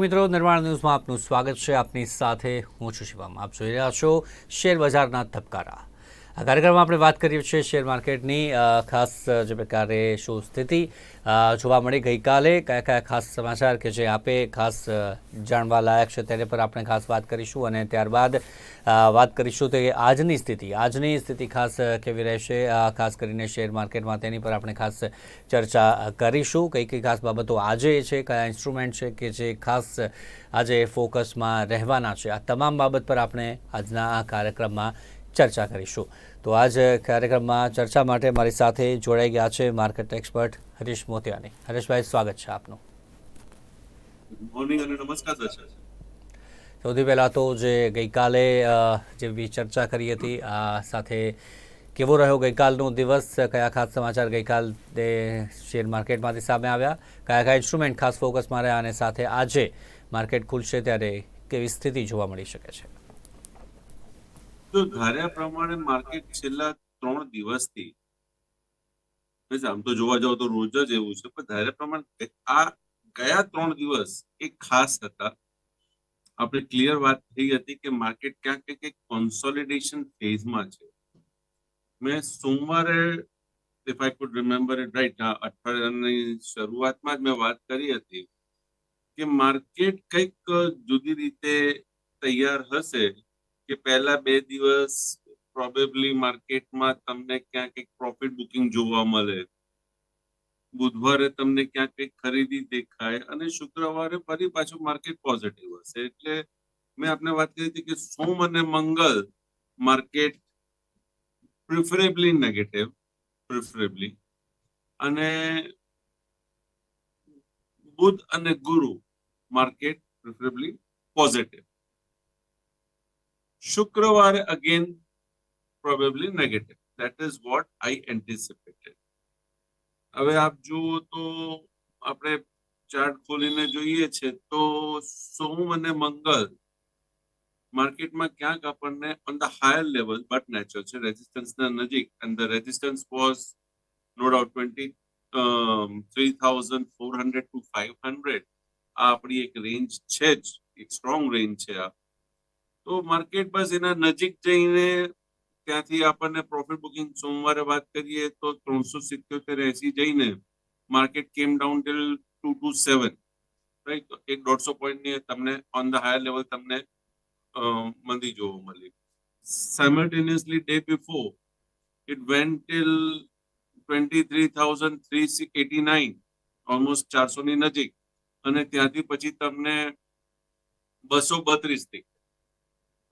મિત્રો, નિર્માણ ન્યૂઝમાં આપનું સ્વાગત છે. આપની સાથે હું છું શિવમ. આપ જોઈ રહ્યા છો શેર બજારના ધબકારા. આ કાર્યક્રમમાં આપણે વાત કરીએ છીએ શેર માર્કેટની ખાસ જે પ્રકારે શું સ્થિતિ જોવા મળી ગઈકાલે. કયા કયા ખાસ સમાચાર કે જે આપે, ખાસ જાણવા લાયક છે તેને પર આપણે ખાસ વાત કરીશું અને ત્યારબાદ વાત કરીશું તે આજની સ્થિતિ. આજની સ્થિતિ ખાસ કેવી રહેશે? ખાસ કરીને શેર માર્કેટમાં તેની પર આપણે ખાસ ચર્ચા કરીશું. કઈ કઈ ખાસ બાબતો આજે છે, કયા ઇન્સ્ટ્રુમેન્ટ છે કે જે ખાસ આજે ફોકસમાં રહેવાના છે. આ તમામ બાબત પર આપણે આજના આ કાર્યક્રમમાં ચર્ચા કરીશું. તો આજ કાર્યક્રમમાં ચર્ચા માટે મારી સાથે જોડાઈ ગયા છે માર્કેટ એક્સપર્ટ હરીશ મોતિયાની. હરીશભાઈ સ્વાગત છે આપનું. મોર્નિંગ અને નમસ્કાર સૌથી પહેલાં તો જે ગઈકાલે જે ચર્ચા કરી હતી આ સાથે કેવો રહ્યો ગઈકાલનો દિવસ? કયા ખાસ સમાચાર ગઈકાલે શેર માર્કેટમાંથી સામે આવ્યા? કયા કયા ઇન્સ્ટ્રુમેન્ટ ખાસ ફોકસમાં રહ્યા અને સાથે આજે માર્કેટ ખુલશે ત્યારે કેવી સ્થિતિ જોવા મળી શકે છે? તો ધાર્યા પ્રમાણે માર્કેટ છેલ્લા ત્રણ દિવસથી બસ આમ તો જોવા જાવ તો રોજ જ એવું છે, પણ ધાર્યા પ્રમાણે આ ગયા ત્રણ દિવસ એ ખાસ હતા. આપણે ક્લિયર વાત થઈ હતી કે માર્કેટ ક્યાંક ને ક્યાંક કોન્સોલિડેશન ફેઝમાં છે. મેં સોમવારે if I could remember it right અઠવાડિયાની શરૂઆતમાં જ મેં વાત કરી હતી કે માર્કેટ કંઈક જુદી રીતે તૈયાર હશે કે પહેલા બે દિવસ પ્રોબેબલી માર્કેટમાં તમને ક્યાંક એક પ્રોફિટ બુકિંગ જોવા મળે. બુધવારે તમને ક્યાંક કંઈક ખરીદી દેખાય અને શુક્રવારે ફરી પાછું માર્કેટ પોઝિટિવ હશે. એટલે મેં આપને વાત કરી હતી કે સોમ અને મંગળ માર્કેટ પ્રિફરેબલી નેગેટિવ પ્રિફરેબલી અને બુધ અને ગુરુ માર્કેટ પ્રિફરેબલી પોઝિટિવ શુક્રવારે again probably negative. That is what i anticipated. હવે આપ જુઓ તો આપણે ચાર્ટ ખોલીને જોઈએ છે તો સોમ અને મંગળ માર્કેટમાં ક્યાંક આપણને on the higher level but natural છે. રેઝિસ્ટન્સના નજીક. And the resistance was no doubt twenty three thousand four hundred to five hundred આ આપણી એક રેન્જ છે જ. એક સ્ટ્રોંગ રેન્જ છે આ. તો માર્કેટ બસ એના નજીક જઈને ત્યાંથી આપણને પ્રોફિટ બુકિંગ સોમવારે વાત કરીએ તો ત્રણસો સિત્યોતેર એસી જઈને માર્કેટ કેમ down till two two seven right તો એક દોઢસો પોઈન્ટની તમને ઓન ધ હાયર લેવલ તમને મંદી જોવા મળી. Simultaneously day before it went till twenty three thousand three eighty nine almost ચારસોની નજીક. અને ત્યાંથી પછી તમને બસો બત્રીસ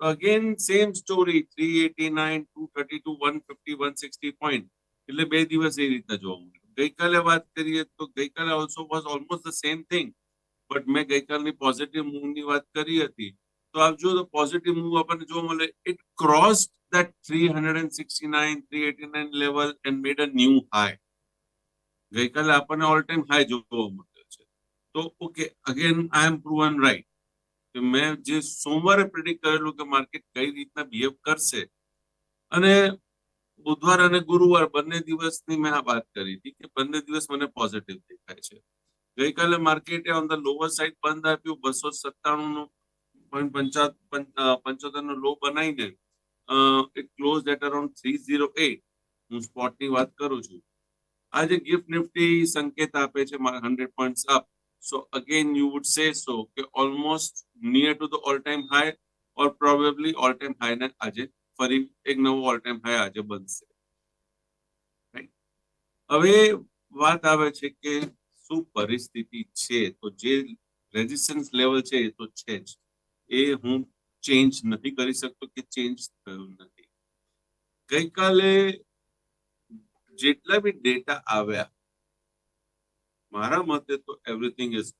again same story three nine two thirty two one fifty one sixty point એટલે બે દિવસ એ રીતના જોવા મળ્યું. ગઈકાલે વાત કરીએ તો ગઈકાલે also was almost the same thing but મેં ગઈકાલની પોઝિટિવ મૂવની વાત કરી હતી. તો આપ જુઓ તો પોઝિટિવ મૂવ આપણને જોવા મળે. It cross that three hundred and sixty nine three eighty nine level and made a new high ગઈકાલે આપણને ઓલ ટાઈમ હાઈ જોવા મળ્યો છે. તો okay again I am proven right કે મેં જે સોમવારે પ્રિડિક્ટ કરેલું કે માર્કેટ કઈ રીતના બિહેવ કરશે અને બુધવાર અને ગુરુવાર બંને દિવસની મેં આ વાત કરી હતી કે બંને દિવસ મને પોઝિટિવ દેખાય છે. ગઈકાલે માર્કેટે ઓન ધ લોવર સાઈડ બંધ આપ્યું, બસો સત્તાણું નું પોઈન્ટ પંચોતેર નો લો બનાવીને એક close at around three zero eight હું સ્પોટની વાત કરું છું. આજે ગિફ્ટ નિફ્ટી સંકેત આપે છે hundred point up So again, you would say so કે almost near to the all-time high or probably all-time high ને આજે ફરી એક નવો all-time high આજે બનશે? હવે વાત આવે છે કે શું પરિસ્થિતિ છે તો જે રેઝિસ્ટન્સ લેવલ છે એ તો છે જ એ હું ચેન્જ નથી કરી શકતો કે ચેન્જ થયું નથી ગઈકાલે જેટલા બી ડેટા આવ્યા મારા મતે તો એવરીથિંગ ઇઝ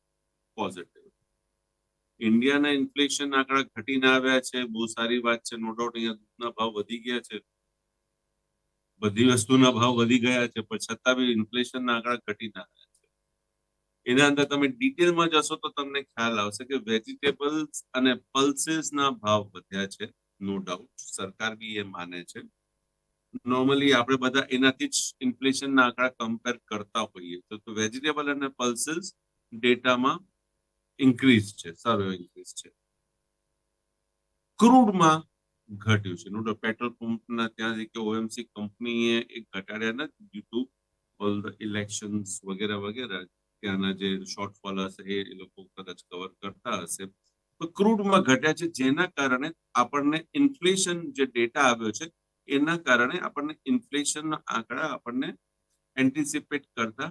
પોઝિટિવ ઇન્ડિયાના ઇન્ફ્લેશન આંકડા ઘટીને આવ્યા છે, બહુ સારી વાત છે નો ડાઉટ અહીંયા દૂધના ભાવ વધી ગયા છે. બધી વસ્તુના ભાવ વધી ગયા છે, પણ છતાં બી ઇન્ફ્લેશનના આંકડા ઘટીને આવ્યા છે. એના અંદર તમે ડિટેલમાં જશો તો તમને ખ્યાલ આવશે કે વેજીટેબલ્સ અને પલ્સીસના ભાવ વધ્યા છે નો ડાઉટ સરકાર બી એ માને છે. નોર્મલી આપણે બધા એનાથી જ ઇન્ફ્લેશનના આંકડા કમ્પેર કરતા હોઈએ. તો વેજીટેબલ અને પલ્સીસ ડેટામાં ઇન્ક્રીઝ છે, સારો ઇન્ક્રીઝ છે. ક્રૂડમાં ઘટ્યું છે. નો પેટ્રોલ પંપના ત્યાં કે ઓએમસી કંપનીએ એક ઘટાડ્યા નથી due to all the elections વગેરે વગેરે. ત્યાંના જે શોર્ટફોલ હશે એ એ લોકો કદાચ કવર કરતા હશે. તો ક્રૂડમાં ઘટ્યા છે જેના કારણે આપણને ઇન્ફ્લેશન જે ડેટા આવ્યો છે એના કારણે આપણને ઇન્ફ્લેશનના આંકડા આપણને એન્ટિસિપેટ કરતા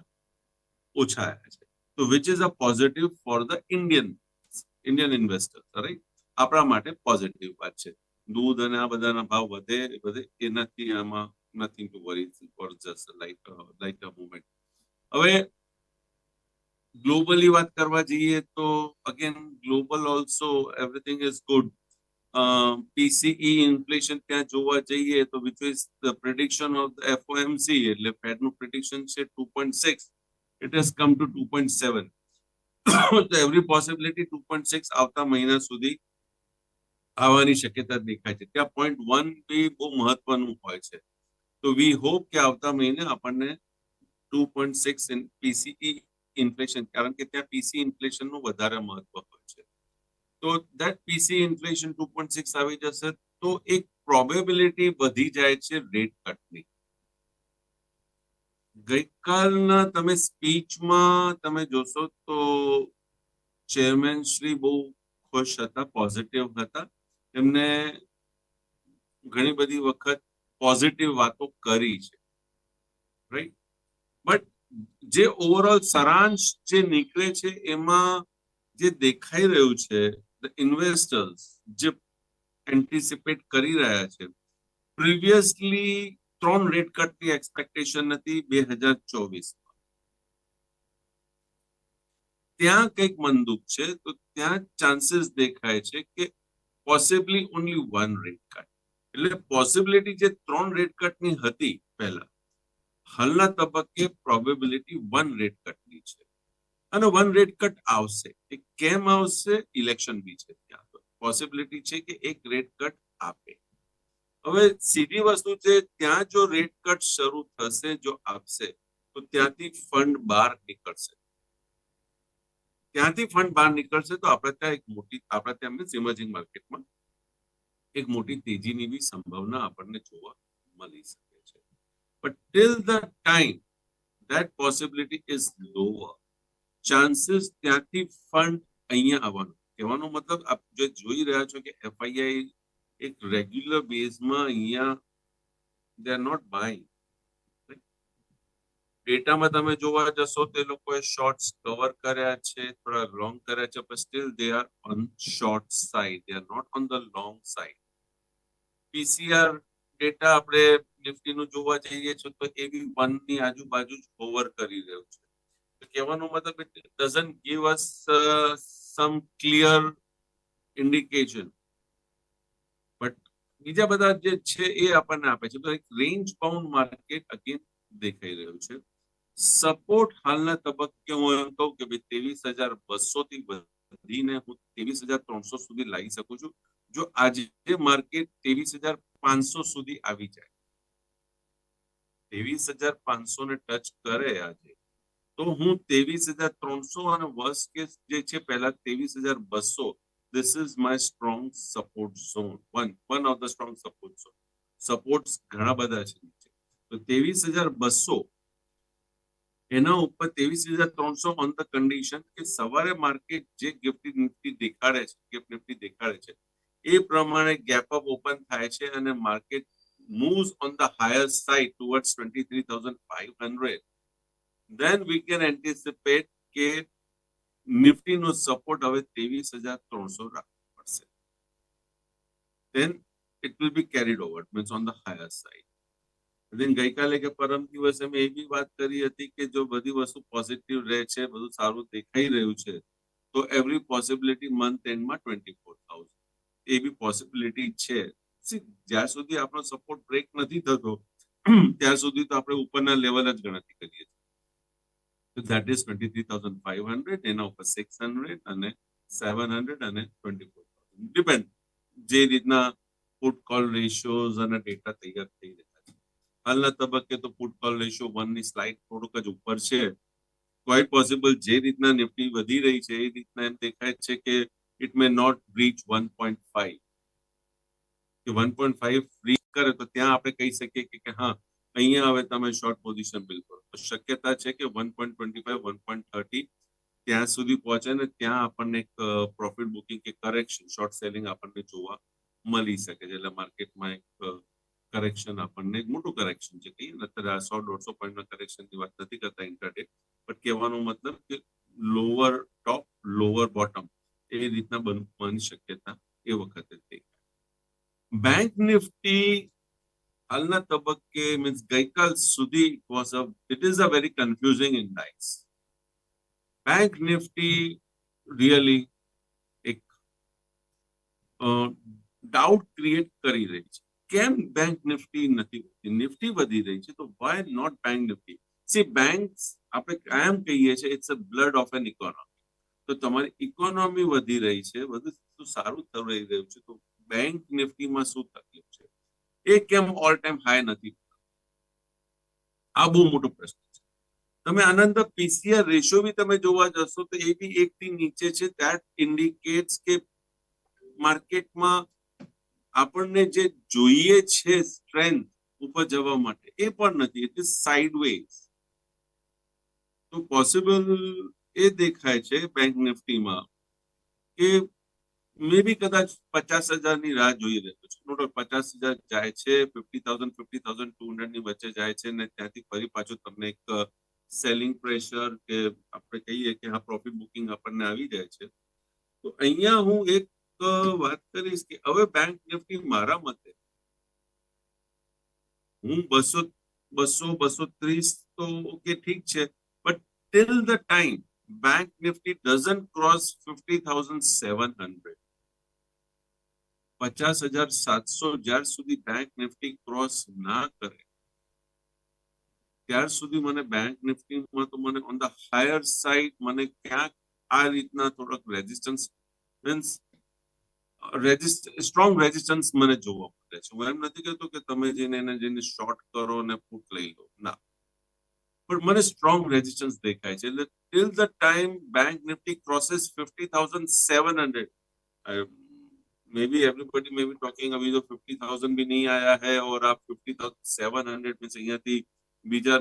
ઓછા આવ્યા છે. તો which is a positive for the Indian Indian investor right આપણા માટે પોઝિટિવ વાત છે. દૂધ અને આ બધાના ભાવ વધે વધે, એનાથી આમાં nothing to worry for just like like a movement હવે ગ્લોબલી વાત કરવા જઈએ તો again global also everything is good PCE inflation ત્યાં જોવા જઈએ તો which is the prediction of the FOMC એટલે ફેડનું પ્રિડિક્શન છે two point six it has come to two point seven તો every possibility two point six આવતા મહિના સુધી આવવાની શક્યતા દેખાય છે. ત્યાં પોઈન્ટ વન બી બહુ મહત્વનું હોય છે. તો વી હોપ કે આવતા મહિને આપણને two point six PCE inflation કારણ કે ત્યાં પીસી ઇન્ફ્લેશનનું વધારે મહત્વ તો that PC inflation two point six આવી જશે, તો એક પ્રોબેબિલિટી વધી જાય છે રેટ કટની ગઈકાલના તમે સ્પીચમાં તમે જોશો તો ચેરમેન શ્રી બહુ ખુશ હતા પોઝિટિવ હતા. એમને ઘણી બધી વખત પોઝિટિવ વાતો કરી છે. રાઈટ બટ જે ઓવરઓલ સારાંશ જે નીકળે છે, એમાં જે દેખાઈ રહ્યું છે ઇન્વેસ્ટર્સ જે એન્ટિસિપેટ કરી રહ્યા છે પ્રિવિયસલી ત્રણ રેટ કટની એક્સપેક્ટેશન હતી બે હજાર ચોવીસ ત્યાં કંઈક મંદુક છે તો ત્યાં ચાન્સીસ દેખાય છે કે possibly only one rate cut એટલે પોસિબિલિટી જે ત્રણ રેટ કટની હતી પહેલા હાલના તબક્કે પ્રોબેબિલિટી વન રેટ કટની છે અને વન રેટ કટ આવશે. એ કેમ આવશે? ઇલેક્શન બી છે ત્યાં તો. પોસિબિલિટી છે કે એક રેટ કટ આપે. હવે સીધી વસ્તુ છે, ત્યાં જો રેટ કટ શરૂ થશે, જો આપશે, તો ત્યાંથી ફંડ બહાર નીકળશે. ત્યાંથી ફંડ બહાર નીકળશે તો આપણે ત્યાં એક મોટી, આપણે ત્યાં મીન્સ ઇમર્જિંગ માર્કેટમાં એક મોટી તેજીની બી સંભાવના આપણને જોવા મળી શકે છે. But till the time that possibility is lower. Chances ત્યાંથી ફંડ અહીંયા આવવાનું. કહેવાનો મતલબ આપ જે જોઈ રહ્યા છો કે એફઆઈઆઈ એક રેગ્યુલર બેઝમાં અહીંયા દે આર નોટ બાય ડેટામાં તમે જોવા જશો તે લોકોએ શોર્ટ્સ કવર કર્યા છે, થોડા લોંગ કર્યા છે, પણ still they are on short side they are not on the long side PCR data આપણે નિફ્ટીનું જોવા જઈએ છીએ તો એવી વનની આજુબાજુ જ ઓવર કરી રહ્યું છે. કહેવાનો મતલબ doesn't give us some clear indication but બીજા બધા જે છે એ આપણને આપે છે. તો એક રેન્જ બાઉન્ડ માર્કેટ અગેન દેખાઈ રહ્યું છે. સપોર્ટ હાલના તબક્કે હું એમ કહું કે ભાઈ ત્રેવીસ હજાર બસો થી વધીને હું ત્રેવીસ હજાર ત્રણસો સુધી લાવી શકું છું. જો આજે માર્કેટ ત્રેવીસ હજાર પાંચસો સુધી આવી જાય, ત્રેવીસ હજાર પાંચસો ને ટચ કરે આજે તો હું ત્રેવીસ હજાર ત્રણસો અને વર્સ્ટ કેસ જે છે પહેલા ત્રેવીસ હજાર બસો this is my strong support zone. One one of the strong support zone. Supports ઘણા બધા છે તો ત્રેવીસ હજાર બસો એના ઉપર ત્રેવીસ હજાર ત્રણસો ઓન ધ કન્ડિશન કે સવારે માર્કેટ જે ગિફ્ટ નિફ્ટી દેખાડે છે ગિફ્ટ નિફ્ટી દેખાડે છે એ પ્રમાણે ગેપ અપ ઓપન થાય છે અને market moves on the three side towards 23,500 then we can anticipate કે નિફ્ટી નો સપોર્ટ હવે ત્રેવીસ હજાર ત્રણસો રાખવો પડશે. Then it will be carried over. Means on the higher side. Then ગઈકાલે કે પરમ દિવસે મેં એવી વાત કરી હતી કે જો બધી વસ્તુ પોઝિટિવ રહે છે, બધું સારું દેખાઈ રહ્યું છે, તો એવરી પોસિબિલિટી મંથ એન્ડમાં twenty four thousand a be possibility છે. જ્યાં સુધી આપણો સપોર્ટ બ્રેક નથી થતો, ત્યાં સુધી તો આપણે ઉપરના લેવલ જ ગણતરી કરીએ છીએ. That is 23,500 એના ઉપર 600 અને 700 અને 24,000 ડિપેન્ડ જે રીતના પુટ કોલ રેશિયોઝ અને ડેટા તૈયાર થઈ રહ્યા છે. હાલના તબક્કે તો પુટ કોલ રેશિયો વનની સ્લાઇડ થોડુંક જ ઉપર છે. ક્વાઇટ પોસિબલ જે રીતના નિફ્ટી વધી રહી છે એ રીતના એમ દેખાય છે કે it may not reach one point five કે વન પોઈન્ટ ફાઈવ રીચ કરે તો ત્યાં આપણે કહી શકીએ કે હા અહીંયા હવે તમે શોર્ટ પોઝિશન બિલ કરો શક્યતા છે કે one point twenty five one point thirty ત્યાં સુધી પહોંચે ને ત્યાં આપણને એક પ્રોફિટ બુકિંગ કે કરેક્શન શોર્ટ સેલિંગ આપણને જોવા મળી શકે છે. એટલે માર્કેટમાં એક કરેક્શન આપણને, એક મોટું કરેક્શન છે કહીએ. ને અત્યારે સો, દોઢસો પોઈન્ટના કરેક્શનની વાત નથી કરતા ઇન્ટરડે બટ કહેવાનો મતલબ કે લોઅર ટોપ લોઅર બોટમ એ રીતના બનવાની શક્યતા એ વખતે થઈ. બેંક નિફ્ટી હાલના તબક્કે મીન્સ ગઈકાલ સુધી it was a it is a very confusing indices bank Nifty really એક ડાઉટ ક્રિએટ કરી રહી છે. કેમ બેંક નિફ્ટી નથી વધતી? નિફ્ટી વધી રહી છે, તો why not bank Nifty see banks આપણે કાયમ કહીએ છીએ it's a blood of an economy તો તમારી ઇકોનોમી વધી રહી છે, બધું સારું થઈ રહ્યું છે, તો બેંક નિફ્ટીમાં શું તકલીફ છે? એ કેમ ઓલ ટાઈમ હાઈ નથી? આ બહુ મોટો પ્રશ્ન છે. તમે આનંદ પીસીઆર રેશિયો બી તમે જોવા જશો તો એ બી એક થી નીચે છે. ધેટ ઇન્ડિકેટ્સ કે માર્કેટમાં આપણને જે જોઈએ છે સ્ટ્રેન્થ ઉપર જવા માટે, એ પણ નથી. ઇઝ સાઇડવેઝ તો પોસિબલ એ દેખાય છે બેંક નિફ્ટીમાં કે મે બી કદાચ પચાસ હજારની રાહ જોઈ રહ્યો છું. પચાસ હજાર જાય છે fifty thousand fifty thousand two હંડ્રેડની વચ્ચે જાય છે ને ત્યાંથી ફરી પાછું તમને એક સેલિંગ પ્રેશર કે આપણે કહીએ કે હા પ્રોફિટ બુકિંગ આપણને આવી જાય છે. તો અહીંયા હું એક વાત કરીશ કે હવે બેંક નિફ્ટી મારા મતે હું બસો બસો બસો ત્રીસ તો ઓકે ઠીક છે but till the time bank Nifty doesn't cross fifty thousand seven hundred પચાસ હજાર સાતસો જ્યાર સુધી બેંક નિફ્ટી ક્રોસ ના કરે. ત્યાર સુધી મને બેંક નિફ્ટીમાં તો મને ઓન ધ હાયર સાઈડ મને ક્યાંક આ રીતના થોડોક રેઝિસ્ટન્સ મીન્સ સ્ટ્રોંગ રેઝિસ્ટન્સ મને જોવા મળે છે. હું એમ નથી કહેતો કે તમે જઈને એને જઈને શોર્ટ કરો ને ફૂટ લઈ લો. ના. પણ મને સ્ટ્રોંગ રેઝિસ્ટન્સ દેખાય છે. એટલે till the time bank Nifty seven 50700 maybe everybody maybe talking अभी जो 50000 भी नहीं आया है और आप 50700 में से અહીંયાથી બીજા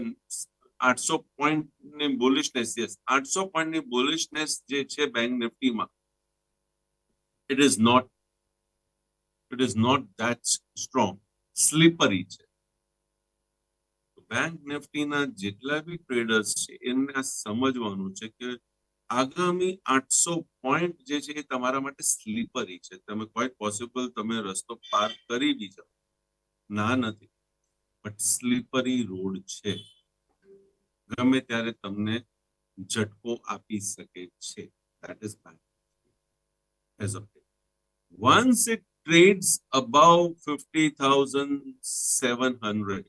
800 પોઈન્ટ ની બુલિશનેસ યસ 800 પોઈન્ટ ની બુલિશનેસ જે છે bank નિફ્ટીમાં it is not it is not that strong slippery છે બેંક નિફ્ટીના જેટલા બી ટ્રેડર્સ છે એને આ સમજવાનું છે કે આગામી આઠસો પોઈન્ટ જે છે એ તમારા માટે સ્લીપરી છે. તમે ક્વાઇટ પોસિબલ તમે રસ્તો પાર કરી બી જાઓ. ના નથી. બટ સ્લીપરી રોડ છે. ગમે ત્યારે તમને ઝટકો આપી શકે છે. That is by as a once it trades about fifty thousand seven 50,700,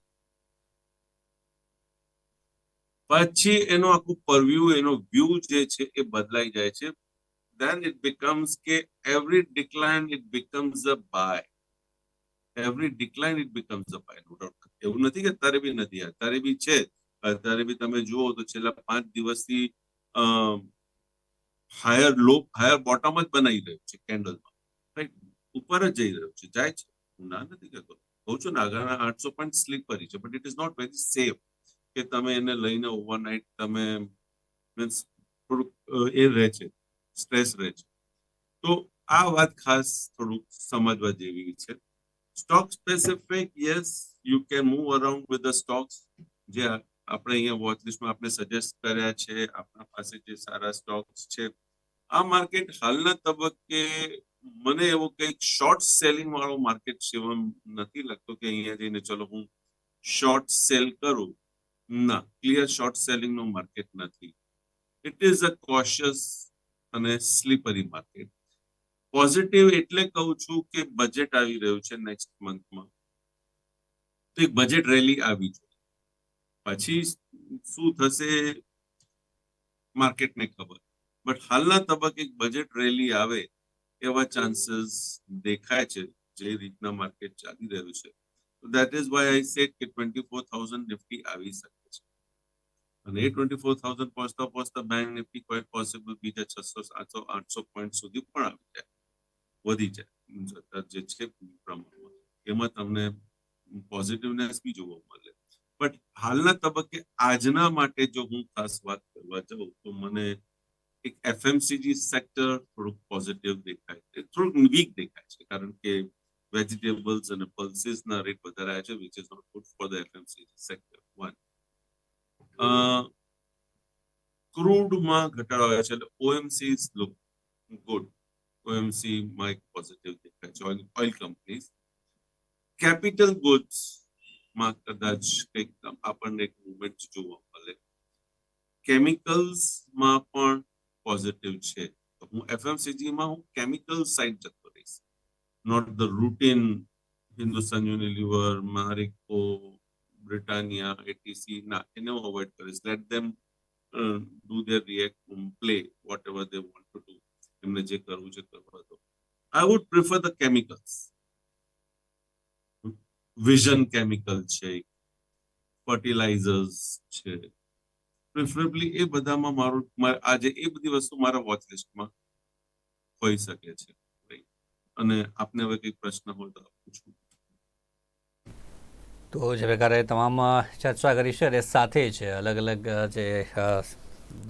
પછી એનો આખું પરવ્યુ એનો વ્યૂ જે છે એ બદલાઈ જાય છે. Then it becomes કે every decline it becomes a buy. Every decline it becomes a buy. No doubt. એવું નથી કે અત્યારે બી નથી. અત્યારે બી છે. અત્યારે બી તમે જુઓ તો છેલ્લા પાંચ દિવસથી હાયર લો હાયર બોટમ જ બનાવી રહ્યું છે કેન્ડલમાં રાઈટ ઉપર જ જઈ રહ્યું છે. જાય છે. હું ના નથી કહેતો. કહું છું ને આગળના આઠસો પોઈન્ટ સ્લીપરી છે but it is not very safe કે તમે એને લઈને ઓવરનાઇટ તમે મીન્સ થોડુંક એ રહે છે સ્ટ્રેસ રહે છે. તો આ વાત ખાસ થોડુંક સમજવા જેવી છે. Stock specific yes you can move around with the stocks જે આપણે અહીંયા વોચ લિસ્ટમાં આપણે સજેસ્ટ કર્યા છે આપણા પાસે જે સારા સ્ટોક્સ છે. આ માર્કેટ હાલના તબક્કે મને એવો કંઈક શોર્ટ સેલિંગ વાળો માર્કેટ સેવા નથી લાગતો કે અહીંયા જઈને, ચલો, હું શોર્ટ સેલ કરું. ના ક્લિયર શોર્ટ સેલિંગનું માર્કેટ નથી. ઇટ ઇઝ અ કોશિયસ અને સ્લીપરી માર્કેટ પોઝિટિવ એટલે કહું છું કે બજેટ આવી રહ્યું છે નેક્સ્ટ મંથમાં તો એક બજેટ રેલી આવી જોઈએ પછી શું થશે માર્કેટને ખબર. બટ હાલના તબક્કે બજેટ રેલી આવે એવા ચાન્સીસ દેખાય છે જે રીતના માર્કેટ ચાલી રહ્યું છે. That is why I set કે ટ્વેન્ટી ફોર થાઉઝન્ડ નિફ્ટી આવી શકે. અને એ ટ્વેન્ટી ફોર થાઉઝન્ડ પહોંચતા પહોંચતા બેંક નિફ્ટી ક્વાઇટ પોસિબલ બીજા છસો, સાતસો, આઠસો પોઈન્ટ સુધી પણ આવી જાય. વધી જાય. જે છે પ્રમાણમાં. એમાં તમને પોઝિટિવનેસ બી જોવા મળે. બટ હાલના તબક્કે આજના માટે જો હું ખાસ વાત કરવા જાઉં, તો મને એક એફએમસીજી સેક્ટર થોડુંક પોઝિટિવ દેખાય છે. થોડુંક વીક દેખાય છે. કારણ કે વેજીટેબલ્સ અને પલ્સીસના રેટ વધારાયા છે which is not good for the FMCG sector one ક્રૂડમાં ઘટાડો આવ્યો છે. એટલે OMC is look good OMC માં એક પોઝિટિવ દેખાય છે. ઓઇલ કંપનીઝ કેપિટલ ગુડ્સમાં કદાચ કંઈક આપણને એક મુવમેન્ટ જોવા મળે. કેમિકલ્સમાં પણ પોઝિટિવ છે. હું એફએમસીજી માં હું કેમિકલ સાઇડ જતો રહીશ. Not the routine Hindustan Unilever Marico Britannia ITC ના એને હું અવોઇડ કરીશ let them do their react play whatever they want to do એમને જે કરવું છે કરવા દો. I would prefer the chemicals vision chemical છે ફર્ટિલાઇઝર્સ છે. પ્રિફરેબલી એ બધામાં મારું આજે એ બધી વસ્તુ મારા વોચ લિસ્ટમાં હોઈ શકે છે. અને આપને હવે કઈ પ્રશ્ન હોય તો પૂછું તો જે પ્રકારે તમામ ચર્ચા કરી છે અને સાથે જ અલગ અલગ જે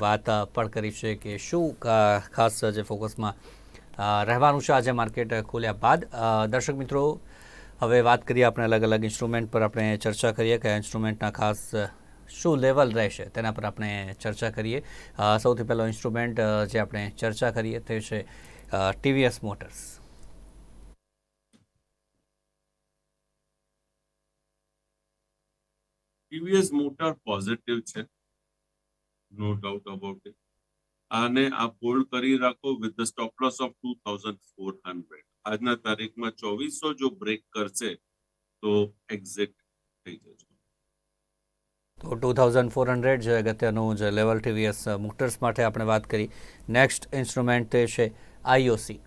વાત પણ કરી છે કે શું ખાસ જે ફોકસમાં રહેવાનું છે આજે માર્કેટ ખોલ્યા બાદ. દર્શક મિત્રો, હવે વાત કરીએ આપણે અલગ અલગ ઇન્સ્ટ્રુમેન્ટ પર આપણે ચર્ચા કરીએ કયા ઇન્સ્ટ્રુમેન્ટના ખાસ શું લેવલ રહેશે તેના પર આપણે ચર્ચા કરીએ. સૌથી પહેલો ઇન્સ્ટ્રુમેન્ટ જે આપણે ચર્ચા કરીએ તે છે TVS Motors. TVS Motor positive છે. નો ડાઉટ અબાઉટ ઇટ આને આપ હોલ્ડ કરી રાખો with the stop loss of two thousand four hundred આજના તારીખમાં ચોવીસો જો બ્રેક કરશે, તો એક્ઝિટ થઈ જશે. તો ટુ થાઉઝન્ડ ફોર હંડ્રેડ જે અગત્યનું જે લેવલ ટીવીએસ મોટર્સ માટે આપણે વાત કરી. નેક્સ્ટ ઇન્સ્ટ્રુમેન્ટ તે છે આઈઓસી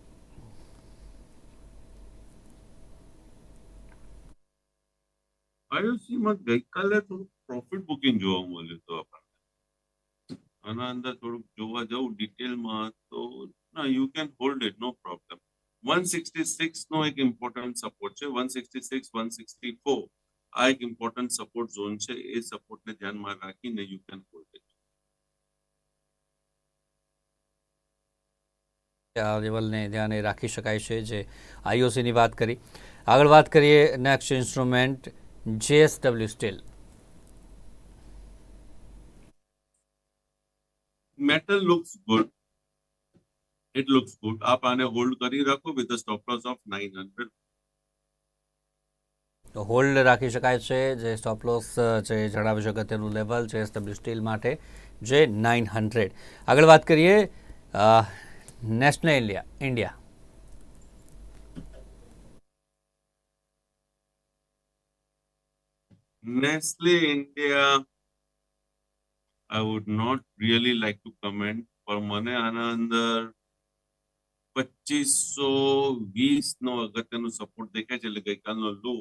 IOC ગઈકાલે થોડું પ્રોફિટ બુકિંગ જોવા મળ્યું હતું આપણને. આના અંદર થોડુંક જોવા જવું ડિટેલમાં તો ના you can hold it no problem one sixty six નો એક ઇમ્પોર્ટન્ટ સપોર્ટ છે. One sixty six one sixty four આ એક ઇમ્પોર્ટન્ટ સપોર્ટ ઝોન છે. એ સપોર્ટને ધ્યાનમાં રાખીને યુ કેન હોલ્ડ ઇટ આ લેવલને ધ્યાને રાખી શકાય છે જે આઈઓસીની વાત કરી. આગળ વાત કરીએ next instrument JSW steel metal looks good it looks good આપ આને હોલ્ડ કરી રાખો with a stop of of 900 તો હોલ્ડ રાખી શકાય છે જે સ્ટોપ લોસ જે જણાવી છે તેનું લેવલ જેએસડબલ્યુ સ્ટીલ માટે જે નાઇન હંડ્રેડ આગળ વાત કરીએ national India India Nestle India, I would not really like to comment, પણ મને આના અંદર પચીસો વીસ નો અગત્યનો સપોર્ટ દેખાય છે. એટલે ગઈકાલનો લો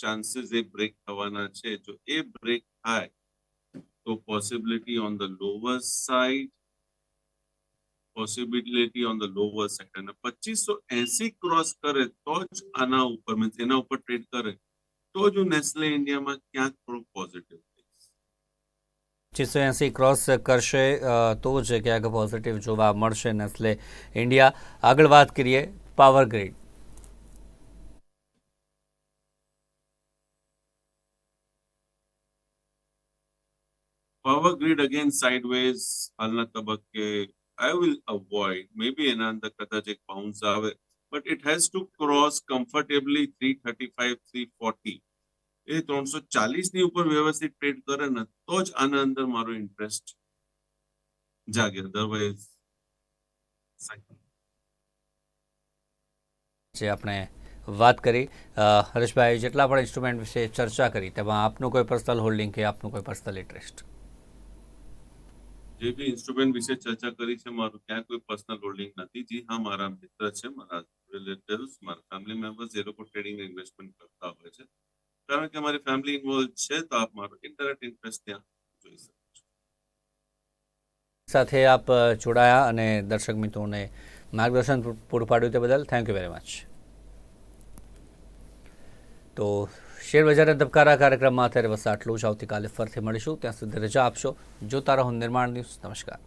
ચાન્સીસ એ બ્રેક થવાના છે. જો એ બ્રેક થાય તો possibility on the lower side possibility on the lower side અને પચીસો એસી ક્રોસ કરે તો જ આના ઉપર મીન્સ એના ઉપર ટ્રેડ કરે. તો જ હું નેસ્લે ઇન્ડિયામાં ક્યાંક થોડુંક પોઝિટિવ પચીસો એંસી ક્રોસ કરશે તો જ ક્યાંક પોઝિટિવ જોવા મળશે નેસ્લે ઇન્ડિયા. આગળ વાત કરીએ power grid power grid again sideways હાલના તબક્કે આઈ વિલ અવોઇડ મે બી એના અંદર કદાચ એક બાઉન્સ આવે. But it has to cross comfortably 335 340 એ ત્રણસો ચાલીસની ઉપર વ્યવસ્થિત ટ્રેડ કરે ને તો જ આના અંદર મારો ઇન્ટરેસ્ટ જાગે. અધરવાઇઝ જે આપણે વાત કરી હરેશભાઈ જેટલા પણ ઇન્સ્ટ્રુમેન્ટ વિશે ચર્ચા કરી તેમાં આપનું કોઈ પર્સનલ હોલ્ડિંગ કે આપનું કોઈ પર્સનલ ઇન્ટરેસ્ટ જે બી ઇન્સ્ટ્રુમેન્ટ વિશે ચર્ચા કરી છે મારું ક્યાં કોઈ પર્સનલ હોલ્ડિંગ નથી. જી હા મારા મિત્ર છે મારા રિલેટિવ્સ મારા ફેમિલી મેમ્બર્સ એ લોકો ટ્રેડિંગ ઇન્વેસ્ટમેન્ટ કરતા હોય છે. કારણ કે મારી ફેમિલી ઇન્વોલ્વ છે, તો આપ મારો ઇન્ટરેક્ટ ઇન્ટરેસ્ટ ત્યાં જોઈ શકો સાથે આપ જોડાયા અને દર્શક મિત્રોને માર્ગદર્શન પૂરું પાડ્યું તે બદલ થેન્ક યુ વેરી મચ તો શેર બજારના ધબકારા કાર્યક્રમમાં અત્યારે બસ આટલું જ. આવતીકાલે ફરીથી મળીશું. ત્યાં સુધી રજા આપશો. જોતા રહો નિર્માણ ન્યૂઝ. નમસ્કાર.